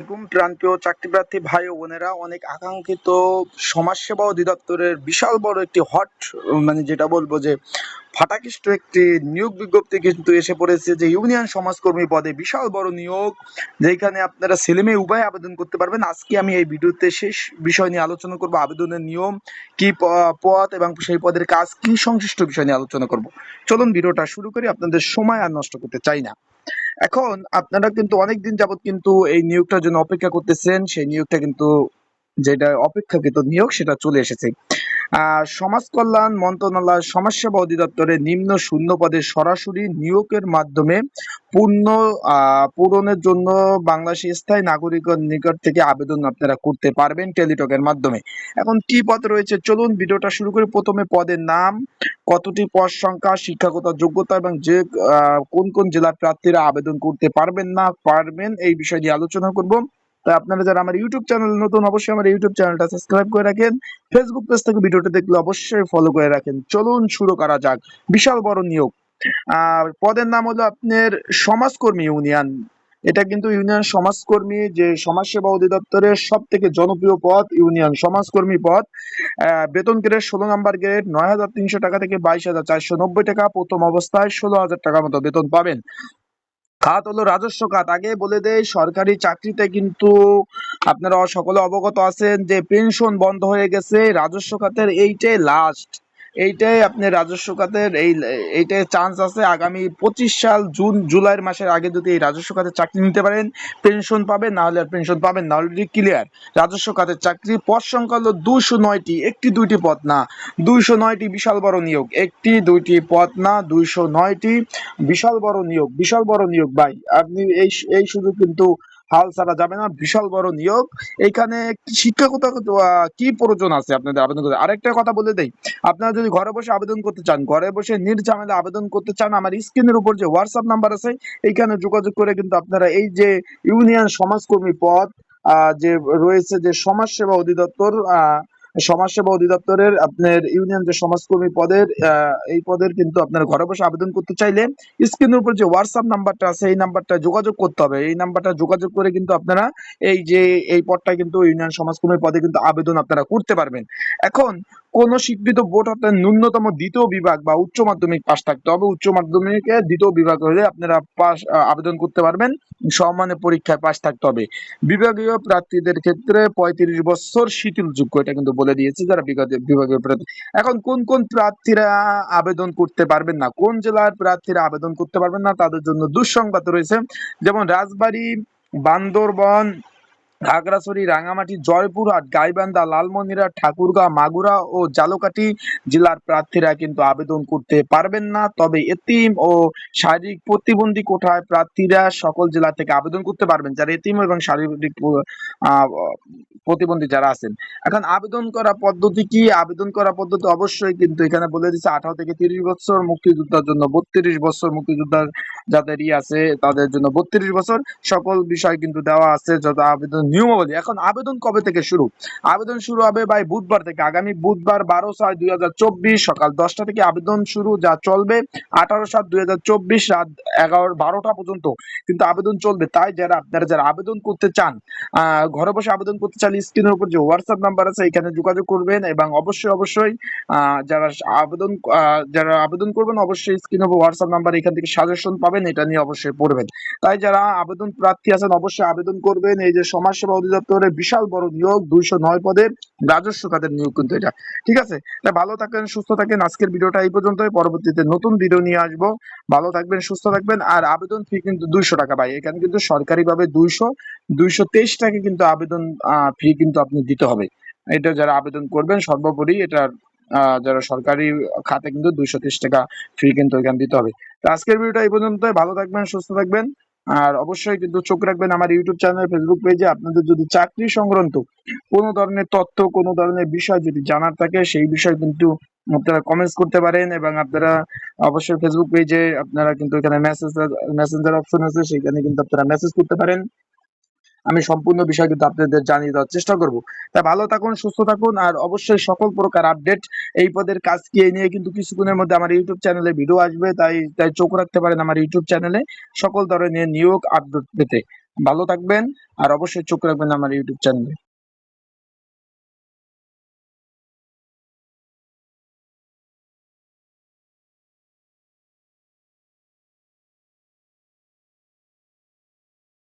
এরকম প্রান্তীয় চাকরিপ্রার্থী ভাই ও বোনেরা, অনেক আকাঙ্ক্ষিত সমাজসেবা অধিদপ্তরের বিশাল বড় একটি হট মানে যেটা বলব যে একটি নিয়োগ বিজ্ঞপ্তি কিন্তু এসে পড়েছে যে ইউনিয়ন সমাজকর্মী পদে বিশাল বড় নিয়োগ, যেখানে আপনারা ছেলে মেয়ে উভয় আবেদন করতে পারবেন। আজকে আমি এই ভিডিওতে শেষ বিষয় নিয়ে আলোচনা করব, আবেদনের নিয়ম, কি পদ এবং সেই পদের কাজ, কি সংশ্লিষ্ট বিষয় নিয়ে আলোচনা করব। চলুন ভিডিওটা শুরু করি, আপনাদের সময় আর নষ্ট করতে চাই না। এখন আপনারা কিন্তু অনেকদিন যাবত কিন্তু এই নিয়োগটার জন্য অপেক্ষা করতেছেন। সেই নিয়োগটা কিন্তু যেটা অপেক্ষাকৃত নিয়োগ সেটা চলে এসেছে। সমাজ কল্যাণ মন্ত্রণালয় সমাজসেবা অধিদপ্তরের নিম্ন শূন্য পদে সরাসরি নিয়োগের মাধ্যমে পূর্ণ পূরণের জন্য বাংলাদেশের স্থায়ী নাগরিকের নিকট থেকে আবেদন আপনারা করতে পারবেন টেলিটকের মাধ্যমে। এখন কি পদ রয়েছে? চলুন ভিডিওটা শুরু করি। প্রথমে পদের নাম, কতটি পদ সংখ্যা, শিক্ষাগত যোগ্যতা এবং যে কোন কোন জেলার প্রার্থীরা আবেদন করতে পারবেন না পারবেন এই বিষয় নিয়ে আলোচনা করব। তাই আপনারা যারা আমার ইউটিউব চ্যানেল নতুন, অবশ্যই আমার ইউটিউব চ্যানেলটা সাবস্ক্রাইব করে রাখেন। ফেসবুক পেজ থেকে ভিডিওটা দেখলে অবশ্যই ফলো করে রাখেন। চলুন শুরু করা যাক। বিশাল বড় নিয়োগ। আর পদের নাম হলো আপনার সমাজকর্মী ইউনিয়ন। এটা কিন্তু ইউনিয়ন সমাজকর্মী যে সমাজসেবা অধিদপ্তরের সব থেকে জনপ্রিয় পদ ইউনিয়ন সমাজকর্মী পদ। বেতন গ্রেড ষোলো নম্বর গ্রেড নয় হাজার তিনশো টাকা থেকে বাইশ হাজার চারশো নব্বই টাকা। প্রথম অবস্থায় ষোলো হাজার টাকা মতো বেতন পাবেন। খাত হলো রাজস্ব খাত। আগে বলে দেয় সরকারি চাকরিতে কিন্তু আপনারা সকলে অবগত আছেন যে, পেনশন বন্ধ হয়ে গেছে, রাজস্ব খাতের এইটাই লাস্ট এইটাই আপনি রাজস্ব খাতের এই, এইটাই চান্স আছে। আগামী পঁচিশ সাল জুন, জুলাইয়ের মাসের আগে যদি এই রাজস্ব খাতের চাকরি নিতে পারেন পেনশন পাবেন, না হলে আর পেনশন পাবেন না। অলরেডি ক্লিয়ার রাজস্ব খাতের চাকরি পদ সংখ্যা হলো দুশো নয়টি, একটি দুইটি পদ না। দুইশো নয়টি বিশাল বড় নিয়োগ। একটি দুইটি পদ না, দুইশো নয়টি বিশাল বড় নিয়োগ। বিশাল বড় নিয়োগ, ভাই। আপনি এই এই সুযোগ কিন্তু হাল ছাড়া যাবে না, বিশাল বড় নিয়োগ। এখানে শিক্ষাগত কি প্রয়োজন আছে আপনাদের আবেদন করতে? আরেকটা কথা বলে দেই, আপনারা যদি ঘরে বসে আবেদন করতে চান, ঘরে বসে নির্ঝামেলা আবেদন করতে চান, আমার স্ক্রিনের উপর যে হোয়াটসঅ্যাপ নাম্বার আছে, এইখানে যোগাযোগ করে কিন্তু আপনারা এই যে ইউনিয়ন সমাজকর্মী পদ যে রয়েছে যে সমাজসেবা অধিদপ্তর সমাজসেবা অধিদপ্তরের আপনার ইউনিয়ন যে সমাজকর্মী পদের এই পদের কিন্তু আপনারা ঘরে বসে আবেদন করতে চাইলে স্ক্রিনের উপর যে হোয়াটসঅ্যাপ নাম্বারটা আছে, এই নাম্বারটা যোগাযোগ করতে হবে। এই নাম্বারটা যোগাযোগ করে কিন্তু আপনারা এই যে, এই পদটা কিন্তু ইউনিয়ন সমাজকর্মী পদে কিন্তু আবেদন আপনারা করতে পারবেন। এখন কোন স্বীকৃত বোর্ড হতে ন্যূনতম দ্বিতীয় বিভাগ বা উচ্চ মাধ্যমিক পাশ থাকতে হবে। উচ্চ মাধ্যমিকে দ্বিতীয় বিভাগ হলে আপনারা পাস আবেদন করতে পারবেন। সমানে পরীক্ষায় পাশ থাকতে হবে। বিভাগীয় প্রার্থীদের ক্ষেত্রে পঁয়ত্রিশ বছর শিথিলযোগ্য, এটা কিন্তু বলে দিয়েছে যারা বিভাগীয় প্রার্থী। এখন কোন কোন প্রার্থীরা আবেদন করতে পারবেন না, কোন জেলার প্রার্থীরা আবেদন করতে পারবেন না, তাদের জন্য দুঃসংবাদ রয়েছে। যেমন রাজবাড়ী, বান্দরবন, খাগড়াছড়ি রাঙামাটি জয়পুরহাট, গাইবান্ধা, লালমনিরহাট, ঠাকুরগাঁও, মাগুরা ও জালকাঠি জেলার প্রার্থীরা কিন্তু আবেদন করতে পারবেন না। তবে এতিম ও শারীরিক প্রতিবন্ধী কোঠায় প্রার্থীরা সকল জেলা থেকে আবেদন করতে পারবেন। যারা এতিম এবং শারীরিক প্রতিবন্ধী যারা আছেন। এখন আবেদন করা পদ্ধতি কি? আবেদন করা পদ্ধতি অবশ্যই কিন্তু এখানে বলে দিচ্ছে আঠারো থেকে তিরিশ বছর মুক্তিযোদ্ধার জন্য, বত্রিশ বছর মুক্তিযোদ্ধার যাদের ই আছে তাদের জন্য বত্রিশ বছর। সকল বিষয় কিন্তু দেওয়া আছে যত আবেদন নিয়মাবলী। এখন আবেদন কবে থেকে শুরু? আবেদন শুরু হবে ভাই বুধবার থেকে। আগামী বুধবার বারো ছয় দুই হাজার চব্বিশ সকাল দশটা থেকে আবেদন শুরু যা চলবে আঠারো সাত দুই হাজার চব্বিশ রাত এগারো, বারোটা পর্যন্ত। কিন্তু আবেদন চলবে। তাই যারা, আপনারা যারা আবেদন করতে চান ঘরে বসে আবেদন করতে চাইলে স্ক্রিনের উপর যে হোয়াটসঅ্যাপ নাম্বার আছে, এখানে যোগাযোগ করবেন এবং অবশ্যই অবশ্যই যারা আবেদন যারা আবেদন করবেন, অবশ্যই স্ক্রিনের উপর হোয়াটসঅ্যাপ নাম্বার এখান থেকে সাজেশন পাবেন, এটা নিয়ে অবশ্যই পড়বেন। তাই যারা আবেদন প্রার্থী আছেন, অবশ্যই আবেদন করবেন। এই যে সমাজসেবা অধিদপ্তরের বিশাল বড় নিয়োগ, দুইশো নয় পদের রাজস্ব খাতের নিয়োগ কিন্তু এটা। ঠিক আছে? তাই ভালো থাকেন, সুস্থ থাকেন। আজকের ভিডিওটা এই পর্যন্তই। পরবর্তীতে নতুন ভিডিও নিয়ে আসব। ভালো থাকবেন, সুস্থ থাকবেন। আর আবেদন ফি কিন্তু দুইশো টাকা, ভাই। এখানে কিন্তু সরকারিভাবে দুইশো দুইশো তেইশ টাকা কিন্তু আবেদন ফি কিন্তু আপনি দিতে হবে। এটা যারা আবেদন করবেন, সর্বোপরি এটার যারা সরকারি খাতে কিন্তু দুইশো তেইশ টাকা ফি কিন্তু এখানে দিতে হবে। তো আজকের ভিডিওটা এই পর্যন্ত ভালো থাকবেন, সুস্থ থাকবেন। আর অবশ্যই কিন্তু চোখ রাখবেন আমার ইউটিউব চ্যানেল ফেসবুক পেজে আপনাদের যদি চাকরি সংক্রান্ত কোনো ধরনের তথ্য, কোনো ধরনের বিষয় যদি জানার থাকে, সেই বিষয় কিন্তু আপনারা কমেন্টস করতে পারেন এবং আপনারা অবশ্যই ফেসবুক পেজে আপনারা কিন্তু এখানে মেসেজ মেসেঞ্জার অপশন আছে সেখানে কিন্তু আপনারা মেসেজ করতে পারেন। আমি সম্পূর্ণ বিষয় কিন্তু আপনাদের জানিয়ে দেওয়ার চেষ্টা করব। তা ভালো থাকুন, সুস্থ থাকুন, আর অবশ্যই সকল প্রকার আপডেট এই পদের কাজ কি এই নিয়ে কিন্তু কিছুক্ষণের মধ্যে আমার ইউটিউব চ্যানেলে ভিডিও আসবে, তাই তাই চোখ রাখতে পারেন আমার ইউটিউব চ্যানেলে সকল ধরনের নিয়োগ আপডেট পেতে। ভালো থাকবেন, আর অবশ্যই চোখ রাখবেন আমার ইউটিউব চ্যানেলে